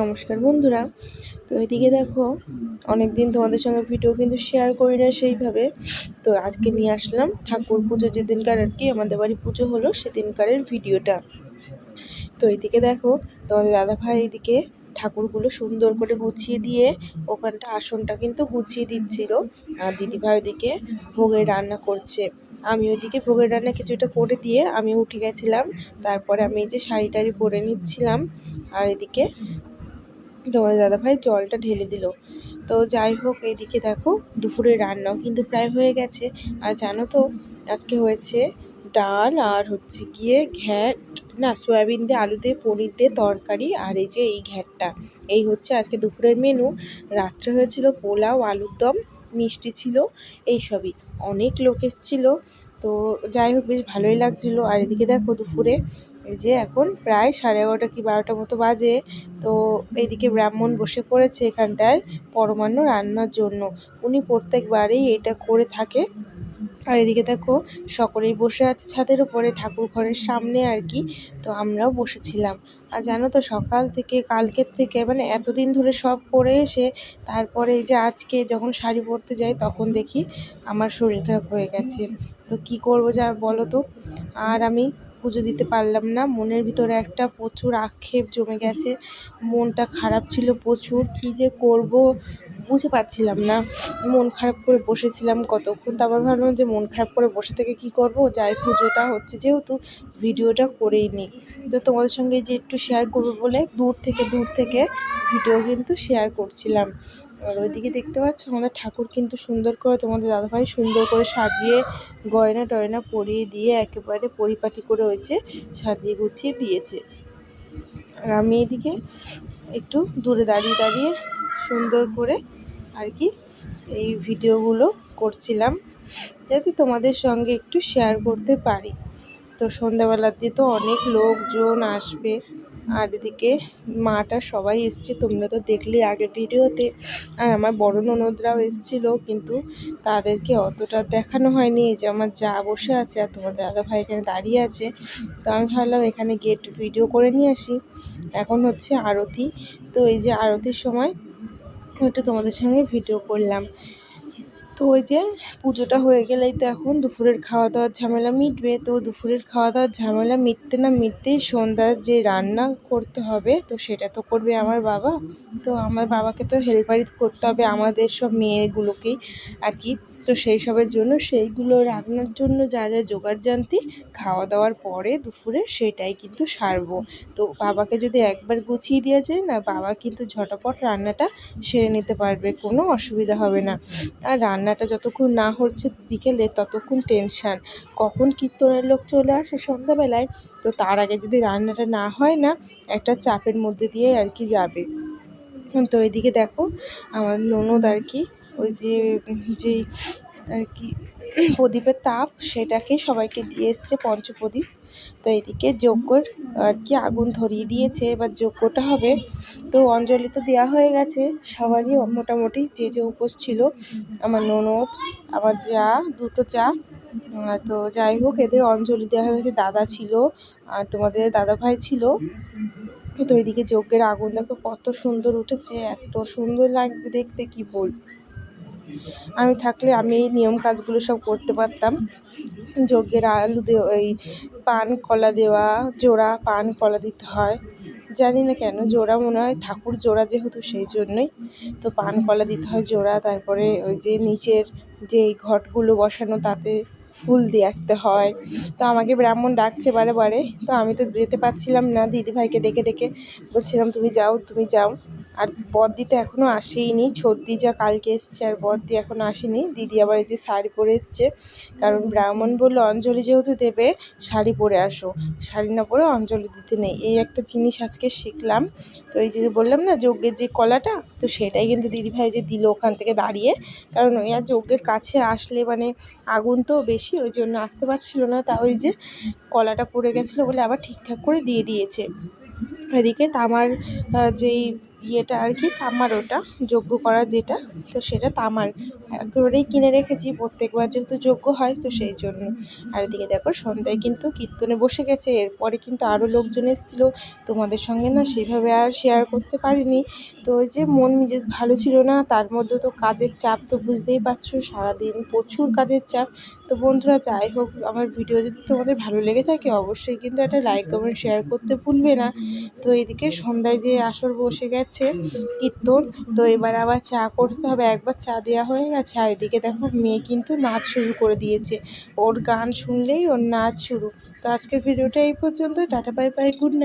নমস্কার বন্ধুরা। তো এদিকে দেখো অনেক দিন তোমাদের সঙ্গে ভিডিও কিন্তু শেয়ার করি না সেইভাবে। তো আজকে নিয়ে আসলাম ঠাকুর পুজো যেদিনকার আর কি, আমাদের বাড়ি পুজো হলো সেদিনকারের ভিডিওটা। তো এদিকে দেখো, তোমাদের দাদা ভাই এদিকে ঠাকুরগুলো সুন্দর করে গুছিয়ে দিয়ে ওখানটা আসনটা কিন্তু গুছিয়ে দিচ্ছিল। আর দিদিভাই ওদিকে ভোগের রান্না করছে। আমি ওইদিকে ভোগের রান্না কিছুটা করে দিয়ে আমি উঠে গেছিলাম। তারপরে আমি এই যে শাড়ি টাড়ি পরে নিচ্ছিলাম। আর এদিকে তোমার দাদাভাই জলটা ঢেলে দিল। তো যাই হোক এইদিকে দেখো দুপুরে রান্নাও কিন্তু প্রায় হয়ে গেছে। আর জানো তো, আজকে হয়েছে ডাল আর হচ্ছে গিয়ে ঘ্যাট, না, সয়াবিন দিয়ে আলু দিয়ে পনির দিয়ে তরকারি আর এই যে এই ঘ্যাটটা। এই হচ্ছে আজকে দুপুরের মেনু রাত্রে হয়েছিল পোলাও, আলুর দম মিষ্টি ছিল এই সবই অনেক লোক এসেছিল, তো যাই হোক বেশ ভালোই লাগছিল। আর এদিকে দেখো দুপুরে যে এখন প্রায় সাড়ে এগারোটা কি বারোটা মতো বাজে, তো এইদিকে ব্রাহ্মণ বসে পড়েছে এখানটায় পরমান্ন রান্নার জন্য। উনি প্রত্যেকবারেই এটা করে থাকে। আর এদিকে দেখো, সকলেই বসে আছে ছাদের উপরে ঠাকুর ঘরের সামনে আর কি। তো আমরাও বসেছিলাম। আর জানো তো, সকাল থেকে, কালকের থেকে মানে এতদিন ধরে সব করে এসে, তারপরে এই যে আজকে যখন শাড়ি পরতে যাই, তখন দেখি আমার শরীর খারাপ হয়ে গেছে। তো কি করব যা বলো তো? আর আমি পুজো দিতে পারলাম না। মনের ভিতরে একটা প্রচুর আক্ষেপ জমে গেছে। মনটা খারাপ ছিল প্রচুর। কী যে করব? বুঝে পাচ্ছিলাম না। মন খারাপ করে বসেছিলাম কতক্ষণ, তারপর ভাবলাম যে মন খারাপ করে বসে থেকে কি করব? যাই পুজোটা হচ্ছে যেহেতু ভিডিওটা করেই নিই তো তোমাদের সঙ্গে যে একটু শেয়ার করব বলে দূর থেকে দূর থেকে ভিডিও কিন্তু শেয়ার করছিলাম। আর ওইদিকে দেখতে পাচ্ছ আমাদের ঠাকুর কিন্তু সুন্দর করে তোমাদের দাদাভাই সুন্দর করে সাজিয়ে গয়না টয়না পরিয়ে দিয়ে একেবারে পরিপাটি করে হয়েছে, সাজিয়ে গুছিয়ে দিয়েছে। আর আমি এদিকে একটু দূরে দাঁড়িয়ে দাঁড়িয়ে সুন্দর করে আর কি, এই ভিডিওগুলো করছিলাম যাতে তোমাদের সঙ্গে একটু শেয়ার করতে পারি। তো সন্ধ্যাবেলার দিয়ে তো অনেক লোকজন আসবে আর এদিকে মাটা সবাই এসছে, তোমরা তো দেখলে আগের ভিডিওতে। আর আমার বড় ননদরাও এসেছিল, কিন্তু তাদেরকে অতটা দেখানো হয়নি। যে আমার যা বসে আছে আর তোমাদের দাদা ভাই এখানে দাঁড়িয়ে আছে, তো আমি ভাবলাম এখানে একটু ভিডিও করে নিয়ে আসি। এখন হচ্ছে আরতি, তো এই যে আরতির সময় একটু তোমাদের সঙ্গে ভিডিও করলাম। তো ওই যে পুজোটা হয়ে গেলেই তো এখন দুপুরের খাওয়া দাওয়ার ঝামেলা মিটবে। তো দুপুরের খাওয়া দাওয়ার ঝামেলা মিটতে না মিটতেই সন্ধ্যার যে রান্না করতে হবে, তো সেটা তো করবে আমার বাবা। তো আমার বাবাকে তো হেল্পারি করতে হবে, আমাদের সব মেয়েগুলোকেই আর কি। তো সেই সবের জন্য সেইগুলো রান্নার জন্য যা যা জোগাড় জানতি খাওয়া দাওয়ার পরে দুপুরে সেটাই কিন্তু সারবো। তো বাবাকে যদি একবার গুছিয়ে দেওয়া যায় না, বাবা কিন্তু ঝটাপট রান্নাটা সেরে নিতে পারবে, কোনো অসুবিধা হবে না। আর রান্নাটা যতক্ষণ না হচ্ছে বিকেলে ততক্ষণ টেনশান কখন কীর্তনের লোক চলে আসে সন্ধ্যাবেলায়, তো তার আগে যদি রান্নাটা না হয় না, একটা চাপের মধ্যে দিয়ে আর কি যাবে। তো এদিকে দেখো আমার ননদ আর কি, ওই যে, যেই আর কি প্রদীপের তাপ সেটাকে সবাইকে দিয়ে এসছে পঞ্চপ্রদীপ। তো এদিকে যজ্ঞর আর কি আগুন ধরিয়ে দিয়েছে, এবার যজ্ঞটা হবে। তো অঞ্জলি তো দেওয়া হয়ে গেছে, সবারই মোটামুটি যে যে উপোস ছিল, আমার ননদ, আমার যা, দুটো চা। তো যাই হোক, এদের অঞ্জলি দেওয়া হয়ে গেছে, দাদা ছিল, আর তোমাদের দাদা ভাই ছিল। তো ওইদিকে যজ্ঞের আগুন দেখো কত সুন্দর উঠেছে, এত সুন্দর লাগছে দেখতে, কি বল? আমি থাকলে আমি এই নিয়ম কাজগুলো সব করতে পারতাম। যজ্ঞের আলু দেওয়া, এই পান কলা দেওয়া, জোড়া পান কলা দিতে হয়। জানি না কেন, জোড়া মনে হয় ঠাকুর জোড়া যেহেতু সেই জন্যই। তো পান কলা দিতে হয়, জোড়া, তারপরে ওই যে নিচের যে ঘটগুলো বসানো, তাতে ফুল দিয়ে আসতে হয়। তো আমাকে ব্রাহ্মণ ডাকছে বারে বারে। তো আমি তো যেতে পারছিলাম না দিদিভাইকে ডেকে ডেকে বলছিলাম, তুমি যাও তুমি যাও। আর বদ্দি তো এখনও আসেইনি, ছর্দি যা কালকে এসছে আর বদ্দি এখনও আসেনি। দিদি আবার এই যে শাড়ি পরে এসছে, কারণ ব্রাহ্মণ বলল, অঞ্জলি যেহেতু দেবে, শাড়ি পরে আসো। শাড়ি না পরে অঞ্জলি দিতে নেই। এই একটা জিনিস আজকে শিখলাম। তো এই যে বললাম না, যজ্ঞের যে কলাটা, তো সেটাই কিন্তু দিদিভাই যে দিল ওখান থেকে দাঁড়িয়ে। কারণ ওই আর যজ্ঞের কাছে আসলে মানে আগুন তো বেশি ওই জন্য আসতে পারছিল না। তা ওই যে কলাটা পড়ে গেছিল বলে আবার ঠিকঠাক করে দিয়ে দিয়েছে। এদিকে তামার যেই ইয়েটা আর কি, তামার ওটা, যোগ্য করা যেটা, তো সেটা তামার। একেবারেই কিনে রেখেছি, প্রত্যেকবার যেহেতু যোগ্য হয়, তো সেই জন্য। আর এদিকে দেখো, সন্ধ্যায় কিন্তু কীর্তনে বসে গেছে, এরপরে কিন্তু আরও লোকজন এসেছিল। তোমাদের সঙ্গে না সেভাবে আর শেয়ার করতে পারিনি। তো ওই যে মন মেজাজ ভালো ছিল না, তার মধ্যে তো কাজের চাপ তো বুঝতেই পারছ, সারাদিন প্রচুর কাজের চাপ। তো বন্ধুরা, যাই হোক, আমার ভিডিও যদি তোমাদের ভালো লেগে থাকে, অবশ্যই কিন্তু একটা লাইক কমেন্ট শেয়ার করতে ভুলবে না। তো এদিকে সন্ধ্যায় দিয়ে আসর বসে গেছে কীর্তন। তো এবার আবার চা করতে হবে। একবার চা দেওয়া হয়ে গেছে। আর এদিকে দেখো, মেয়ে কিন্তু নাচ শুরু করে দিয়েছে। ওর গান শুনলেই ওর নাচ শুরু। তো আজকের ভিডিওটা এই পর্যন্ত tata, bye bye, good night.